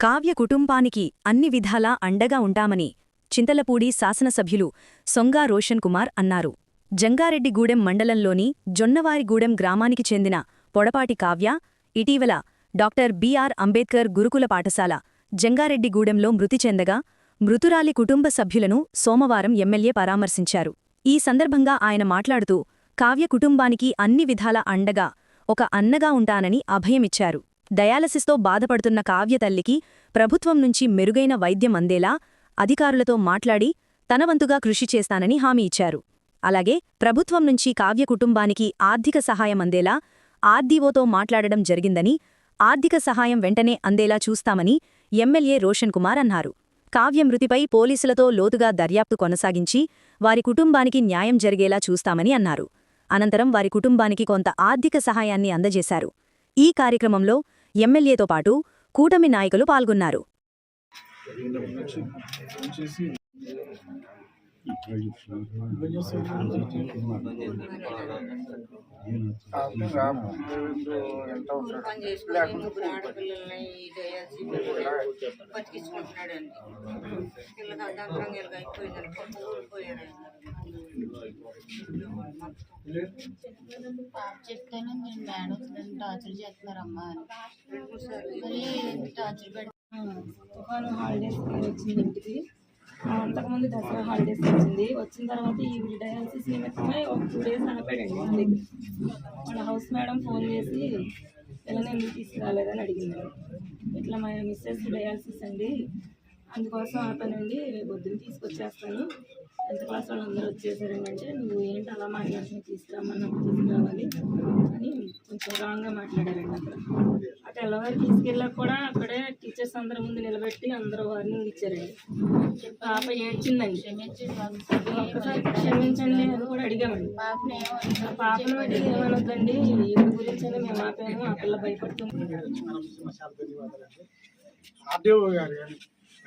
కావ్య కుటుంబానికి అన్ని విధాలా అండగా ఉంటామని చింతలపూడి శాసనసభ్యులు సొంగా రోషన్ కుమార్ అన్నారు. జంగారెడ్డిగూడెం మండలంలోని జొన్నవారిగూడెం గ్రామానికి చెందిన పొడపాటి కావ్య ఇటీవల డాక్టర్ బిఆర్ అంబేద్కర్ గురుకుల పాఠశాల జంగారెడ్డిగూడెంలో మృతి చెందగా మృతురాలి కుటుంబ సభ్యులను సోమవారం ఎమ్మెల్యే పరామర్శించారు. ఈ సందర్భంగా ఆయన మాట్లాడుతూ కావ్య కుటుంబానికి అన్ని విధాల అండగా ఒక అన్నగా ఉంటానని అభయమిచ్చారు. డయాలసిస్తో బాధపడుతున్న కావ్య తల్లికి ప్రభుత్వం నుంచి మెరుగైన వైద్యం అందేలా అధికారులతో మాట్లాడి తనవంతుగా కృషి చేస్తానని హామీ ఇచ్చారు. అలాగే ప్రభుత్వం నుంచి కావ్య కుటుంబానికి ఆర్థిక సహాయం అందేలా ఆర్డీఓతో మాట్లాడడం జరిగిందని ఆర్థిక సహాయం వెంటనే అందేలా చూస్తామని ఎమ్మెల్యే రోషన్ కుమార్ అన్నారు. కావ్య మృతిపై పోలీసులతో లోతుగా దర్యాప్తు కొనసాగించి వారి కుటుంబానికి న్యాయం జరిగేలా చూస్తామని అన్నారు. అనంతరం వారి కుటుంబానికి కొంత ఆర్థిక సహాయాన్ని అందజేశారు. ఈ కార్యక్రమంలో ఎమ్మెల్యేతో పాటు కూటమి నాయకులు పాల్గొన్నారు. బతికించుకుంటున్నాడండి పిల్లకి అర్ధాంతరంగా ఇలాగ అయిపోయిందని కొంత ఊరిపోయారు పాప నేను మేడం నన్ను టార్చర్ చేస్తున్నారమ్మా అని టార్చర్ పెడతాను హాలిడేస్ వచ్చింది ఇంటికి. అంతకుముందు దసరా హాలిడేస్ వచ్చింది. వచ్చిన తర్వాత ఈ డయాలసిస్ నిమిత్తమై ఒక టూ డేస్ ఆపాడండి మా దగ్గర. వాళ్ళ హౌస్ మేడం ఫోన్ చేసి పిల్లని ఎందుకు తీసుకురాలేదని అడిగింది. ఇట్లా మా మిస్సెస్ డయాలసిస్ అండి. అందుకోసం ఆపానండి. రేపు పొద్దున్న తీసుకొచ్చేస్తాను. టెన్త్ క్లాస్ వాళ్ళు అందరూ వచ్చేసారండి అంటే నువ్వు ఏంటి అలా మాట్లాడుతున్నా తీసుకురామన్నప్పుడు తీసుకురావాలి అని కొంచెం రాంగ్గా మాట్లాడారండి అక్కడ. తెల్లవారు తీసుకెళ్ళాక కూడా అక్కడే టీచర్స్ అందరి ముందు నిలబెట్టి అందరూ వార్నింగ్ ఇచ్చారండి పాప ఏడ్చిందండి. ఒక్కసారి క్షమించండి అని కూడా అడిగామండి. పాపని పాపను బట్టి ఏమనొద్దండి? వీటి గురించి మేము ఆపాము ఆ పిల్ల భయపడుతుంది. ఆర్డీఓ గారు కానీ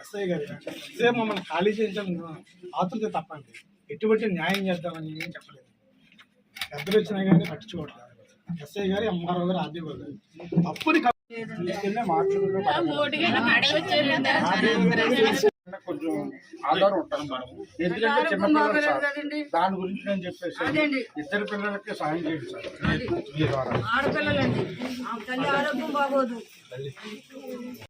ఎస్ఐ గారు కానీ సేమ్ మమ్మల్ని ఖాళీ చేయించడం ఆతృత తప్పండి. ఎటువంటి న్యాయం చేద్దామని ఏం చెప్పలేదు. పెద్దలు వచ్చినా కానీ పట్టించుకోవట్లేదు. ఎస్ఐ గారు ఎంఆర్ఓ గారు ఆర్డీఓ గారు. తప్పుని కొంచెం ఆధారం ఉంటాను మేడం. ఎందుకంటే చిన్నపిల్లలు సార్ దాని గురించి నేను చెప్పేసి ఇద్దరు పిల్లలకి సాయం చేయండి సార్. మీ ద్వారా ఆడపిల్లలండి. తల్లి ఆరోగ్యం బాగోదు.